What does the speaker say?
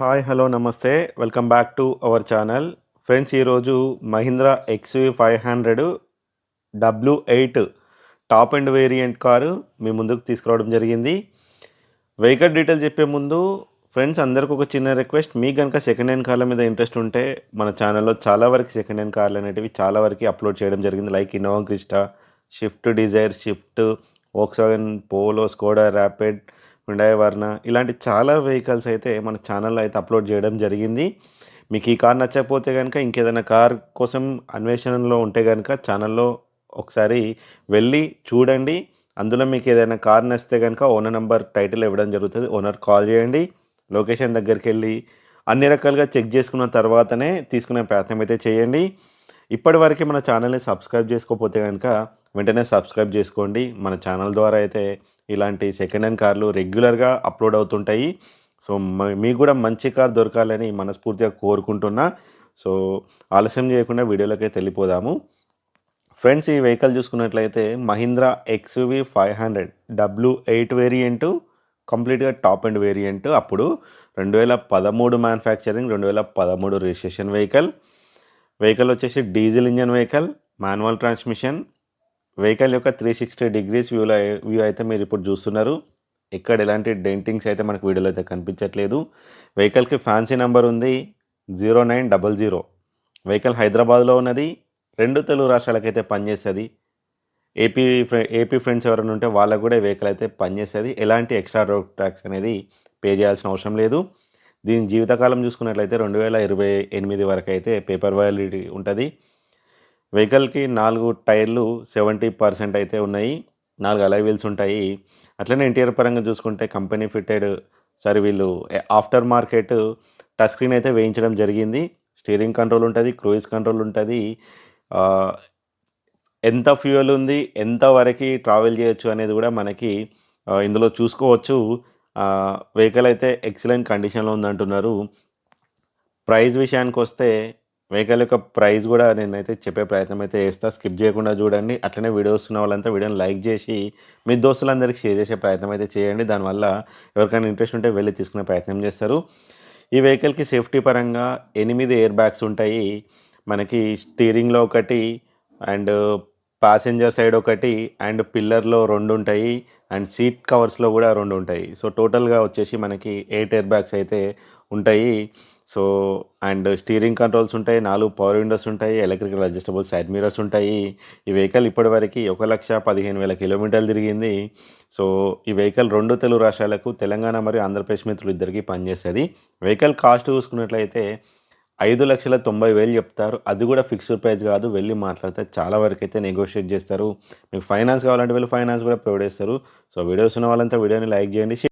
Hi hello నమస్తే. Welcome back to our channel. Friends ఈరోజు Mahindra XUV five hundred W eight top end variant car మీ ముందుకు తీసుకురావడం జరిగింది. Vehicle detail చెప్పే ముందు ఫ్రెండ్స్ అందరికి ఒక చిన్న రిక్వెస్ట్. మీకు కనుక సెకండ్ హ్యాండ్ కార్ల మీద ఇంట్రెస్ట్ ఉంటే మన ఛానల్లో చాలా వరకు సెకండ్ హ్యాండ్ కార్లు అనేటివి చాలా వరకు అప్లోడ్ చేయడం జరిగింది. Like Innova Crysta Swift Dzire Swift Volkswagen Polo Skoda Rapid Hyundai Verna ఇలాంటి చాలా వెహికల్స్ అయితే మన ఛానల్లో అయితే అప్లోడ్ చేయడం జరిగింది. మీకు ఈ కార్ నచ్చకపోతే కనుక ఇంకేదైనా కార్ కోసం అన్వేషణలో ఉంటే కనుక ఛానల్లో ఒకసారి వెళ్ళి చూడండి. అందులో మీకు ఏదైనా కార్ నచ్చితే కనుక ఓనర్ నెంబర్ టైటిల్ ఇవ్వడం జరుగుతుంది. ఓనర్ కాల్ చేయండి. లొకేషన్ దగ్గరికి వెళ్ళి అన్ని రకాలుగా చెక్ చేసుకున్న తర్వాతనే తీసుకునే ప్రయత్నం అయితే చేయండి. ఇప్పటివరకు మన ఛానల్ని సబ్స్క్రైబ్ చేసుకోకపోతే కనుక వెంటనే సబ్స్క్రైబ్ చేసుకోండి. మన ఛానల్ ద్వారా అయితే ఇలాంటి సెకండ్ హ్యాండ్ కార్లు రెగ్యులర్గా అప్లోడ్ అవుతుంటాయి. సో మీకు కూడా మంచి కార్ దొరకాలని మనస్ఫూర్తిగా కోరుకుంటున్నా. సో ఆలస్యం చేయకుండా వీడియోలోకి వెళ్ళిపోదాము. ఫ్రెండ్స్ ఈ వెహికల్ చూసుకున్నట్లయితే Mahindra XUV five hundred W eight variant కంప్లీట్గా టాప్ అండ్ వేరియంట్ అప్పుడు రెండు వేల పదమూడు మ్యానుఫ్యాక్చరింగ్ రెండు వేల పదమూడు రిజిస్ట్రేషన్ వెహికల్ వెహికల్ వచ్చేసి diesel engine vehicle manual transmission vehicle యొక్క త్రీ సిక్స్టీ డిగ్రీస్ వ్యూలో వ్యూ అయితే మీరు ఇప్పుడు చూస్తున్నారు. ఇక్కడ ఎలాంటి డెంటింగ్స్ అయితే మనకు వీడియోలో అయితే కనిపించట్లేదు. వెహికల్కి ఫ్యాన్సీ నెంబర్ ఉంది zero nine double zero vehicle హైదరాబాద్లో ఉన్నది రెండు తెలుగు రాష్ట్రాలకైతే పనిచేస్తుంది. ఏపీ ఏపీ ఫ్రెండ్స్ ఎవరైనా ఉంటే వాళ్ళకు కూడా వెహికల్ అయితే పనిచేస్తుంది. ఎలాంటి ఎక్స్ట్రా రోడ్ ట్యాక్స్ అనేది పే చేయాల్సిన అవసరం లేదు. దీని జీవితకాలం చూసుకున్నట్లయితే రెండు వేల ఇరవై ఎనిమిది వరకు అయితే పేపర్ వ్యాలిడిటీ ఉంటుంది. వెహికల్కి నాలుగు టైర్లు సెవెంటీ పర్సెంట్ అయితే ఉన్నాయి. నాలుగు అలై వీల్స్ ఉంటాయి. అట్లనే ఇంటీరియర్ పరంగా చూసుకుంటే కంపెనీ ఫిట్టెడ్ సరే వీళ్ళు ఆఫ్టర్ మార్కెట్ టచ్ స్క్రీన్ అయితే వేయించడం జరిగింది. స్టీరింగ్ కంట్రోల్ ఉంటుంది క్రూయిజ్ కంట్రోల్ ఉంటుంది. ఎంత ఫ్యూయల్ ఉంది ఎంత వరకు ట్రావెల్ చేయొచ్చు అనేది కూడా మనకి ఇందులో చూసుకోవచ్చు. వెహికల్ అయితే ఎక్సలెంట్ కండిషన్లో ఉందంటున్నారు. ప్రైస్ విషయానికి వస్తే వెహికల్ యొక్క ప్రైస్ కూడా నేనైతే చెప్పే ప్రయత్నం అయితే చేస్తా. స్కిప్ చేయకుండా చూడండి. అట్లనే వీడియోస్ ఉన్న వాళ్ళంతా వీడియోని లైక్ చేసి మీ దోస్తులందరికీ షేర్ చేసే ప్రయత్నం అయితే చేయండి. దానివల్ల ఎవరికైనా ఇంట్రెస్ట్ ఉంటే వెళ్ళి తీసుకునే ప్రయత్నం చేస్తారు. ఈ వెహికల్కి సేఫ్టీ పరంగా ఎనిమిది ఎయిర్ బ్యాగ్స్ ఉంటాయి. మనకి స్టీరింగ్లో ఒకటి అండ్ ప్యాసింజర్ సైడ్ ఒకటి అండ్ పిల్లర్లో రెండు ఉంటాయి అండ్ సీట్ కవర్స్లో కూడా రెండు ఉంటాయి. సో టోటల్గా వచ్చేసి మనకి ఎయిట్ ఎయిర్ బ్యాగ్స్ అయితే ఉంటాయి. సో అండ్ స్టీరింగ్ కంట్రోల్స్ ఉంటాయి నాలుగు పవర్ విండోస్ ఉంటాయి ఎలక్ట్రికల్ అడ్జస్టబుల్ సైడ్ మిరర్స్ ఉంటాయి. ఈ వెహికల్ ఇప్పటివరకు ఒక లక్ష పదిహేను వేల కిలోమీటర్లు తిరిగింది. సో ఈ వెహికల్ రెండు తెలుగు రాష్ట్రాలకు తెలంగాణ మరియు ఆంధ్రప్రదేశ్ మిత్రులు ఇద్దరికి పనిచేస్తుంది. వెహికల్ కాస్ట్ చూసుకున్నట్లయితే ఐదు లక్షల తొంభై వేలు చెప్తారు. అది కూడా ఫిక్స్డ్ ప్రైస్ కాదు. వెళ్ళి మాట్లాడితే చాలా వరకు అయితే నెగోషియేట్ చేస్తారు. మీకు ఫైనాన్స్ కావాలంటే వెళ్ళి ఫైనాన్స్ కూడా ప్రొవైడ్ చేస్తారు. సో వీడియోస్ ఉన్న వాళ్ళంతా వీడియోని లైక్ చేయండి